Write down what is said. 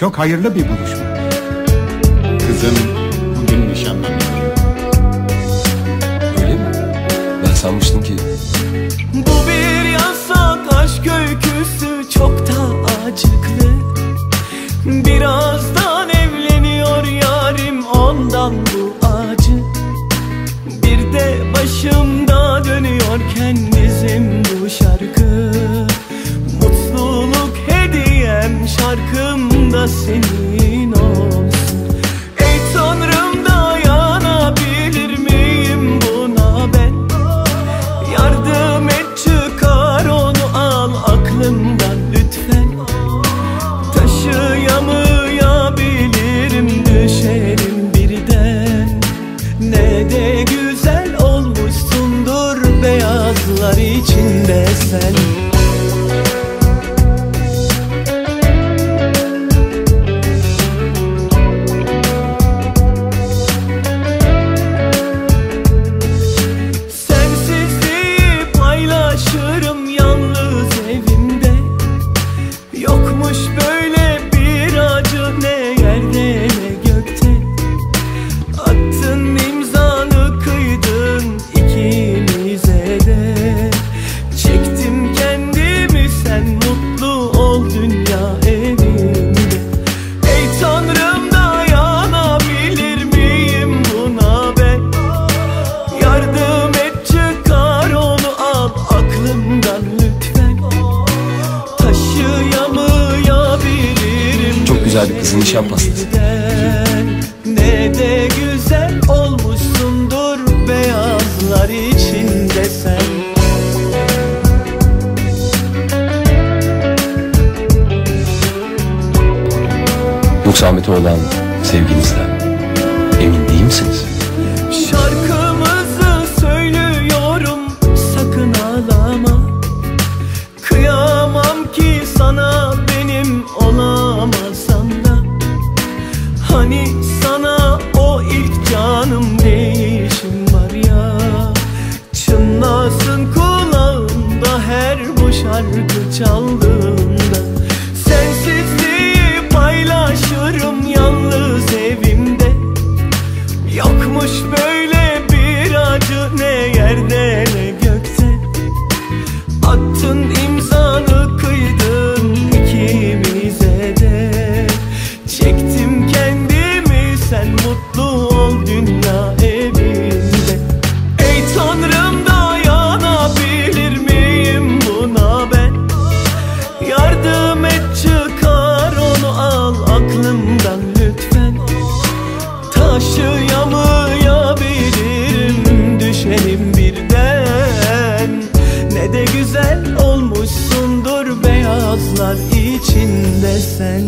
Çok hayırlı bir buluşma. Kızım bugün nişanlanıyor. Öyle mi? Ben sanmıştım ki Bu bir yasak aşk öyküsü çok da acıklı Birazdan evleniyor yarim ondan bu acı Bir de başımda dönüyorken bizim bu şarkı Mutluluk hediyem senin olsun. Ey tanrım dayanabilir miyim buna ben? Yardım et çıkar onu al aklımdan lütfen. Taşıyamayabilirim düşerim birden. Ne de güzel olmuşsundur beyazlar içinde sen Yokmuş böyle güzel bir kızın nişan pastası. Ne de güzel olmuşsundur beyazlar içinde sen yoksa Ahmet'e olan sevginizden emin değil misiniz? Hani sana o ilk canım değişim var ya? Çınlasın kulağımda her bu şarkı çaldığında Taşıyamayabilirim düşerim birden. Ne de güzel olmuşsundur beyazlar içinde sen